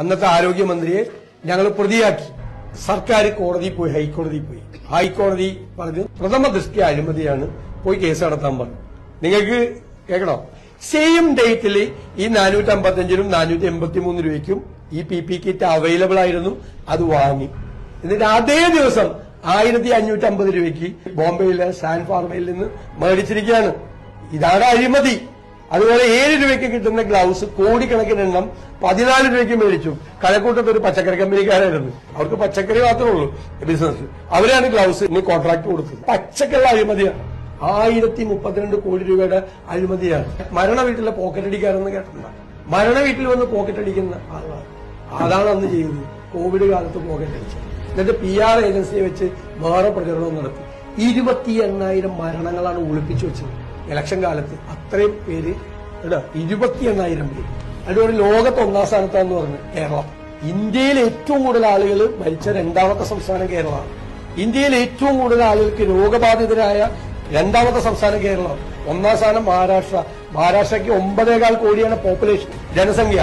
അന്നത്തെ ആരോഗ്യമന്ത്രിയെ ഞങ്ങൾ പ്രതിയാക്കി. സർക്കാർ കോടതി പോയി ഹൈക്കോടതി പോയി. ഹൈക്കോടതി പറഞ്ഞു പ്രഥമ ദൃഷ്ടി അഴിമതിയാണ് പോയി കേസ് നടത്താൻ പറഞ്ഞു. നിങ്ങൾക്ക് കേൾക്കണോ? സെയിം ഡേറ്റിൽ ഈ നാനൂറ്റി അമ്പത്തഞ്ചിനും നാനൂറ്റി എൺപത്തി മൂന്ന് രൂപയ്ക്കും ഈ പി പി കിറ്റ് അവൈലബിൾ ആയിരുന്നു. അത് വാങ്ങി. എന്നിട്ട് അതേ ദിവസം ആയിരത്തി അഞ്ഞൂറ്റി അമ്പത് രൂപയ്ക്ക് ബോംബെയിലെ സാൻ ഫാർമയിൽ നിന്ന് മേടിച്ചിരിക്കുകയാണ്. ഇതാണ് അഴിമതി. അതുപോലെ ഏഴ് രൂപയ്ക്ക് കിട്ടുന്ന ഗ്ലൗസ് കോടിക്കണക്കിന് എണ്ണം പതിനാല് രൂപയ്ക്ക് മേടിച്ചു. കഴക്കൂട്ടത്ത് ഒരു പച്ചക്കറി കമ്പനിക്കാരായിരുന്നു. അവർക്ക് പച്ചക്കറി മാത്രമേ ഉള്ളൂ ബിസിനസ്. അവരാണ് ഇനി കോൺട്രാക്ട് കൊടുത്തത്. പച്ചക്കറി അഴിമതിയാണ്. ആയിരത്തി മുപ്പത്തിരണ്ട് കോടി രൂപയുടെ അഴിമതിയാണ്. മരണ വീട്ടിലെ പോക്കറ്റ് അടിക്കാരെന്ന് കേട്ടിട്ടുണ്ട്? മരണ വീട്ടിൽ വന്ന് പോക്കറ്റ് അടിക്കുന്ന ആളാണ്. അതാണ് അന്ന് ചെയ്തത്. കോവിഡ് കാലത്ത് പോക്കറ്റ് അടിച്ചത്. എന്നിട്ട് പി ആർ ഏജൻസിയെ വെച്ച് വേറെ പ്രചരണവും നടത്തി. ഇരുപത്തി എണ്ണായിരം മരണങ്ങളാണ് ഒളിപ്പിച്ചു വെച്ചത്. ഇലക്ഷൻ കാലത്ത് അത്രയും പേര് കേട്ടോ ഇരുപത്തി എണ്ണായിരം പേര് അതുപോലെ ലോകത്ത് ഒന്നാം സ്ഥാനത്താന്ന് പറഞ്ഞു കേരളം. ഇന്ത്യയിൽ ഏറ്റവും കൂടുതൽ ആളുകൾ മരിച്ച രണ്ടാമത്തെ സംസ്ഥാനം കേരളമാണ്. ഇന്ത്യയിൽ ഏറ്റവും കൂടുതൽ ആളുകൾക്ക് രോഗബാധിതരായ രണ്ടാമത്തെ സംസ്ഥാനം കേരളം ഒന്നാം സ്ഥാനം മഹാരാഷ്ട്ര. മഹാരാഷ്ട്രയ്ക്ക് ഒമ്പതേകാൽ കോടിയാണ് പോപ്പുലേഷൻ ജനസംഖ്യ.